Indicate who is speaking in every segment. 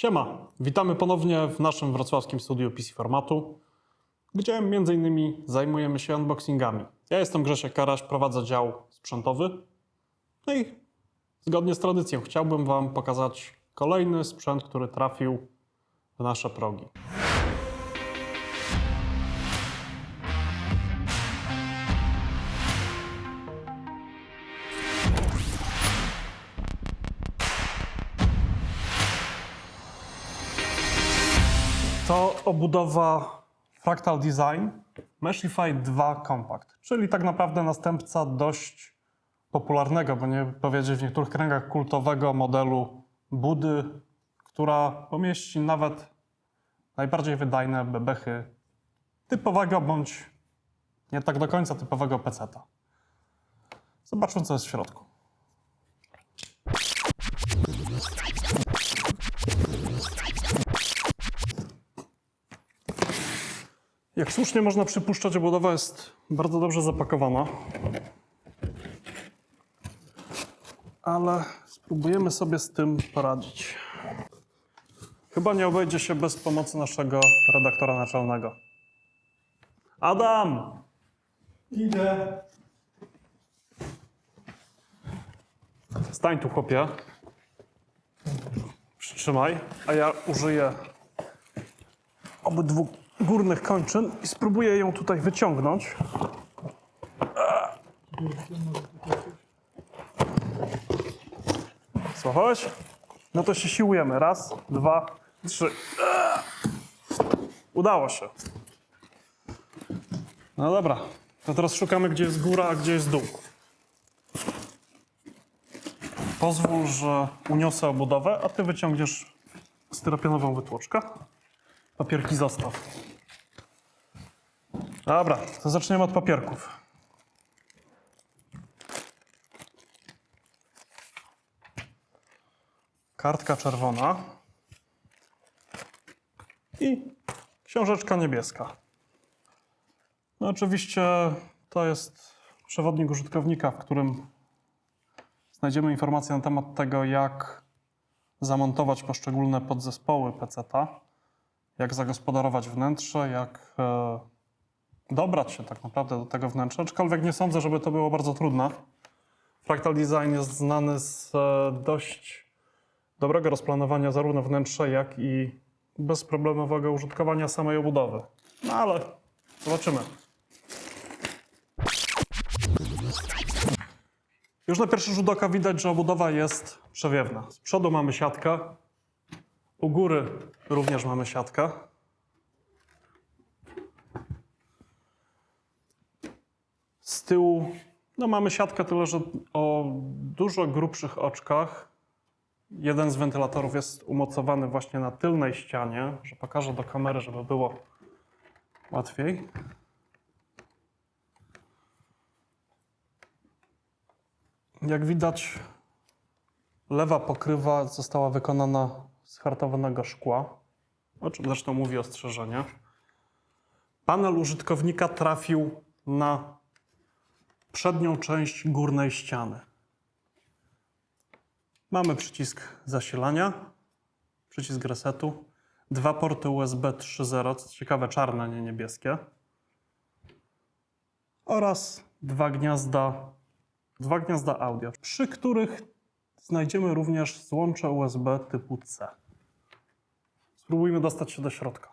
Speaker 1: Siema, witamy ponownie w naszym wrocławskim studiu PC Formatu, gdzie m.in. zajmujemy się unboxingami. Ja jestem Grzesiek Karaś, prowadzę dział sprzętowy. No i zgodnie z tradycją chciałbym Wam pokazać kolejny sprzęt, który trafił w nasze progi. To obudowa Fractal Design Meshify 2 Compact, czyli tak naprawdę następca dość popularnego, bo nie powiedzieć w niektórych kręgach kultowego modelu Budy, która pomieści nawet najbardziej wydajne bebechy typowego bądź nie tak do końca typowego peceta. Zobaczmy, co jest w środku. Jak słusznie można przypuszczać, obudowa jest bardzo dobrze zapakowana. Ale spróbujemy sobie z tym poradzić. Chyba nie obejdzie się bez pomocy naszego redaktora naczelnego. Adam!
Speaker 2: Idę.
Speaker 1: Stań tu, chłopie. Przytrzymaj, a ja użyję obydwu górnych kończyn i spróbuję ją tutaj wyciągnąć. Słuchałeś? No to się siłujemy. Raz, dwa, trzy. Udało się. No dobra, to teraz szukamy, gdzie jest góra, a gdzie jest dół. Pozwól, że uniosę obudowę, a ty wyciągniesz styropianową wytłoczkę. Papierki zostaw. Dobra, to zaczniemy od papierków. Kartka czerwona i książeczka niebieska. No oczywiście to jest przewodnik użytkownika, w którym znajdziemy informacje na temat tego, jak zamontować poszczególne podzespoły PC-ta, jak zagospodarować wnętrze, jak e, dobrać się tak naprawdę do tego wnętrza, aczkolwiek nie sądzę, żeby to było bardzo trudne. Fractal Design jest znany z e, dość dobrego rozplanowania zarówno wnętrza, jak i bezproblemowego użytkowania samej obudowy. No ale zobaczymy. Już na pierwszy rzut oka widać, że obudowa jest przewiewna. Z przodu mamy siatkę, u góry również mamy siatkę. Z tyłu no mamy siatkę, tyle że o dużo grubszych oczkach. Jeden z wentylatorów jest umocowany właśnie na tylnej ścianie, że pokażę do kamery, żeby było łatwiej. Jak widać, lewa pokrywa została wykonana z hartowanego szkła, o czym zresztą mówi ostrzeżenie. Panel użytkownika trafił na przednią część górnej ściany. Mamy przycisk zasilania, przycisk resetu, dwa porty USB 3.0, co ciekawe czarne, nie niebieskie, oraz dwa gniazda dwa gniazda audio, przy których znajdziemy również złącze USB typu C. Spróbujmy dostać się do środka.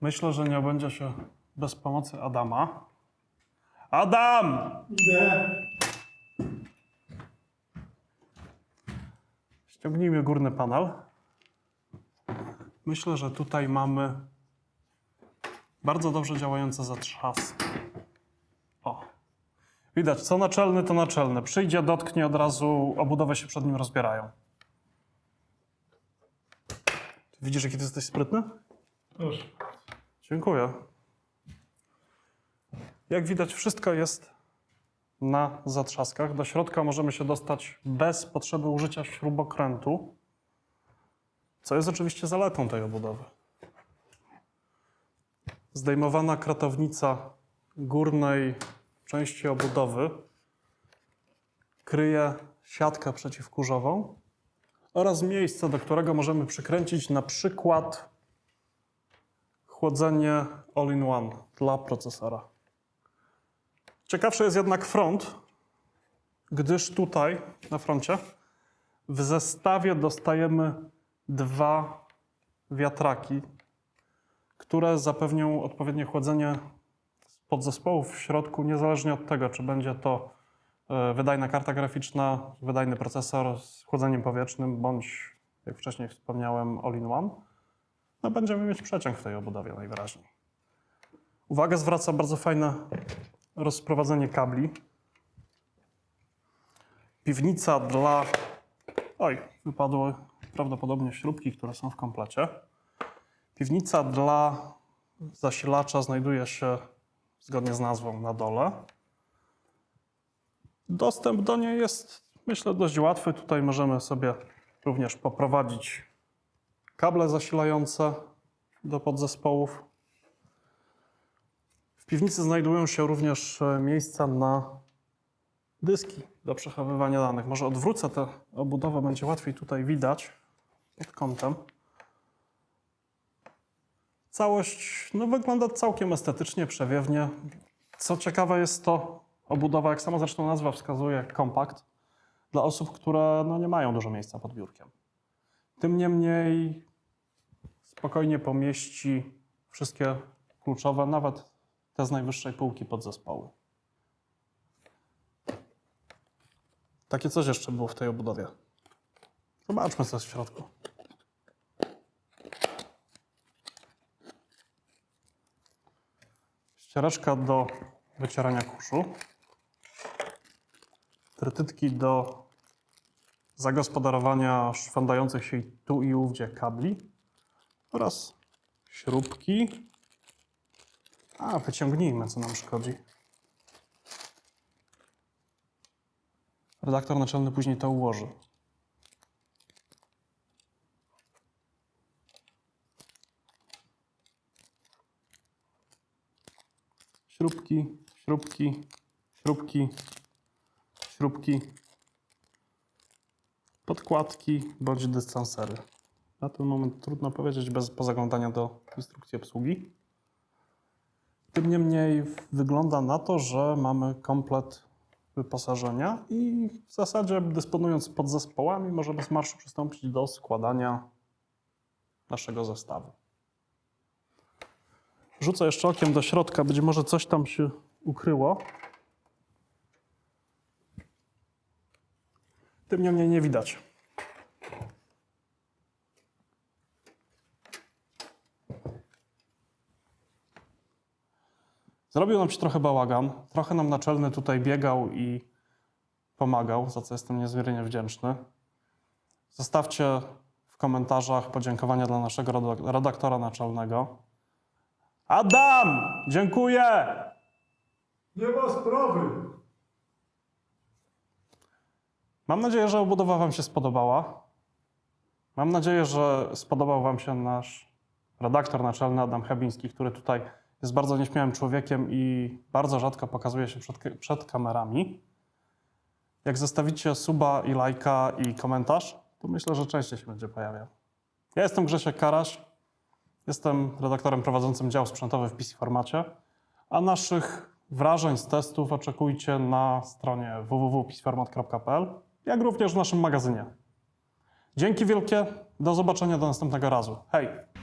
Speaker 1: Myślę, że nie będzie się bez pomocy Adama. Adam!
Speaker 2: Idę.
Speaker 1: Ściągnijmy górny panel. Myślę, że tutaj mamy bardzo dobrze działające zatrzaski. O. Widać, co naczelny, to naczelny. Przyjdzie, dotknie, od razu obudowę się przed nim rozbierają. Widzisz, jaki ty jesteś sprytny?
Speaker 2: Proszę.
Speaker 1: Dziękuję. Jak widać, wszystko jest na zatrzaskach. Do środka możemy się dostać bez potrzeby użycia śrubokrętu, co jest oczywiście zaletą tej obudowy. Zdejmowana kratownica górnej części obudowy kryje siatkę przeciwkurzową, oraz miejsce, do którego możemy przykręcić na przykład chłodzenie all-in-one dla procesora. Ciekawszy jest jednak front, gdyż tutaj na froncie w zestawie dostajemy dwa wiatraki, które zapewnią odpowiednie chłodzenie podzespołów w środku, niezależnie od tego, czy będzie to e, wydajna karta graficzna, wydajny procesor z chłodzeniem powietrznym, bądź, jak wcześniej wspomniałem, all-in-one. No, będziemy mieć przeciąg w tej obudowie najwyraźniej. Uwagę zwraca bardzo fajne rozprowadzenie kabli. Piwnica dla. Oj, wypadły prawdopodobnie śrubki, które są w komplecie. Piwnica dla zasilacza znajduje się zgodnie z nazwą na dole. Dostęp do niej jest, myślę, dość łatwy. Tutaj możemy sobie również poprowadzić kable zasilające do podzespołów. W piwnicy znajdują się również e, miejsca na dyski do przechowywania danych. Może odwrócę tę obudowę, będzie łatwiej tutaj widać pod kątem. Całość no, wygląda całkiem estetycznie, przewiewnie. Co ciekawe jest to obudowa, jak sama zresztą nazwa wskazuje, kompakt, dla osób, które no, nie mają dużo miejsca pod biurkiem. Tym niemniej spokojnie pomieści wszystkie kluczowe, nawet te z najwyższej półki podzespoły. Takie coś jeszcze było w tej obudowie. Zobaczmy, co jest w środku. Ściereczka do wycierania kurzu. Trytytki do zagospodarowania szwendających się tu i ówdzie kabli oraz śrubki. A, wyciągnijmy, co nam szkodzi. Redaktor naczelny później to ułoży. Śrubki, śrubki, śrubki, śrubki, podkładki bądź dystansery. Na ten moment trudno powiedzieć bez pozaglądania do instrukcji obsługi. Tym niemniej wygląda na to, że mamy komplet wyposażenia i w zasadzie dysponując podzespołami możemy z marszu przystąpić do składania naszego zestawu. Rzucę jeszcze okiem do środka, być może coś tam się ukryło. Tym niemniej nie widać. Zrobił nam się trochę bałagan. Trochę nam naczelny tutaj biegał i pomagał, za co jestem niezmiernie wdzięczny. Zostawcie w komentarzach podziękowania dla naszego redak- redaktora naczelnego. Adam! Dziękuję!
Speaker 2: Nie ma sprawy.
Speaker 1: Mam nadzieję, że obudowa Wam się spodobała. Mam nadzieję, że spodobał Wam się nasz redaktor naczelny Adam Hebiński, który tutaj jest bardzo nieśmiałym człowiekiem i bardzo rzadko pokazuje się przed, przed kamerami. Jak zostawicie suba i lajka i komentarz, to myślę, że częściej się będzie pojawiał. Ja jestem Grzesiek Karaś, jestem redaktorem prowadzącym dział sprzętowy w PC Formacie, a naszych wrażeń z testów oczekujcie na stronie www.pcformat.pl, jak również w naszym magazynie. Dzięki wielkie, do zobaczenia do następnego razu. Hej!